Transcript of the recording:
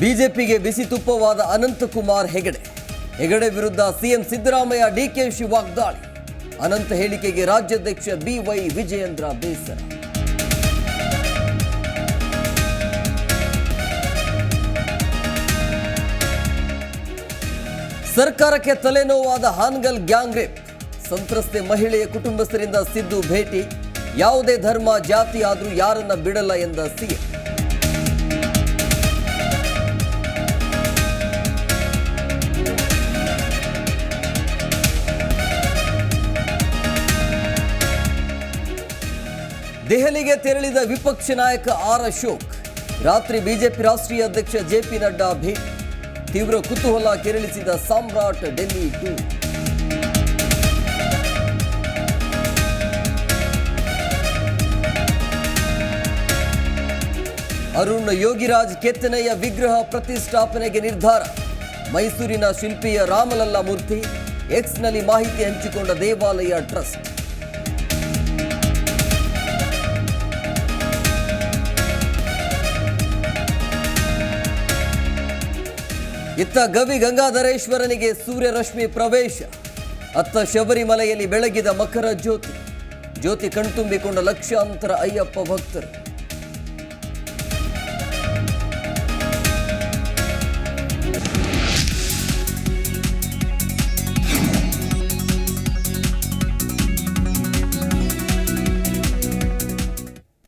ಬಿಜೆಪಿಗೆ ಬಿಸಿ ತುಪ್ಪವಾದ ಅನಂತಕುಮಾರ್ ಹೆಗಡೆ. ಹೆಗಡೆ ವಿರುದ್ಧ ಸಿಎಂ ಸಿದ್ದರಾಮಯ್ಯ ಡಿಕೆಶಿ ವಾಗ್ದಾಳಿ. ಅನಂತ ಹೇಳಿಕೆಗೆ ರಾಜ್ಯಾಧ್ಯಕ್ಷ ಬಿವೈ ವಿಜಯೇಂದ್ರ ಬೇಸರ. ಸರ್ಕಾರಕ್ಕೆ ತಲೆನೋವಾದ ಹಾನ್ಗಲ್ ಗ್ಯಾಂಗ್ ರೇಪ್. ಸಂತ್ರಸ್ತೆ ಮಹಿಳೆಯ ಕುಟುಂಬಸ್ಥರಿಂದ ಸಿದ್ದು ಭೇಟಿ. ಯಾವುದೇ ಧರ್ಮ, ಜಾತಿ ಆದರೂ ಯಾರನ್ನ ಬಿಡಲ್ಲ ಎಂದ ಸಿಎಂ. ದೆಹಲಿಗೆ ತೆರಳಿದ ವಿಪಕ್ಷ ನಾಯಕ ಆರ್ ಅಶೋಕ್. ರಾತ್ರಿ ಬಿಜೆಪಿ ರಾಷ್ಟ್ರೀಯ ಅಧ್ಯಕ್ಷ ಜೆಪಿ ನಡ್ಡಾ ಭೇಟಿ. ತೀವ್ರ ಕುತೂಹಲ ಕೆರಳಿಸಿದ ಸಾಮ್ರಾಟ್ ಡೆಲ್ಲಿ ಟೂರ್ ಅರುಣ್ ಯೋಗಿರಾಜ್ ಕೆತ್ತನೆಯ ವಿಗ್ರಹ ಪ್ರತಿಷ್ಠಾಪನೆಗೆ ನಿರ್ಧಾರ. ಮೈಸೂರಿನ ಶಿಲ್ಪಿಯ ರಾಮಲಲ್ಲಾ ಮೂರ್ತಿ ಎಕ್ಸ್ನಲ್ಲಿ ಮಾಹಿತಿ ಹಂಚಿಕೊಂಡ ದೇವಾಲಯ ಟ್ರಸ್ಟ್. ಇತ್ತ ಗವಿ ಗಂಗಾಧರೇಶ್ವರನಿಗೆ ಸೂರ್ಯರಶ್ಮಿ ಪ್ರವೇಶ. ಅತ್ತ ಶಬರಿಮಲೆಯಲ್ಲಿ ಬೆಳಗಿದ ಮಕರ ಜ್ಯೋತಿ. ಜ್ಯೋತಿ ಕಣ್ತುಂಬಿಕೊಂಡ ಲಕ್ಷಾಂತರ ಅಯ್ಯಪ್ಪ ಭಕ್ತರು.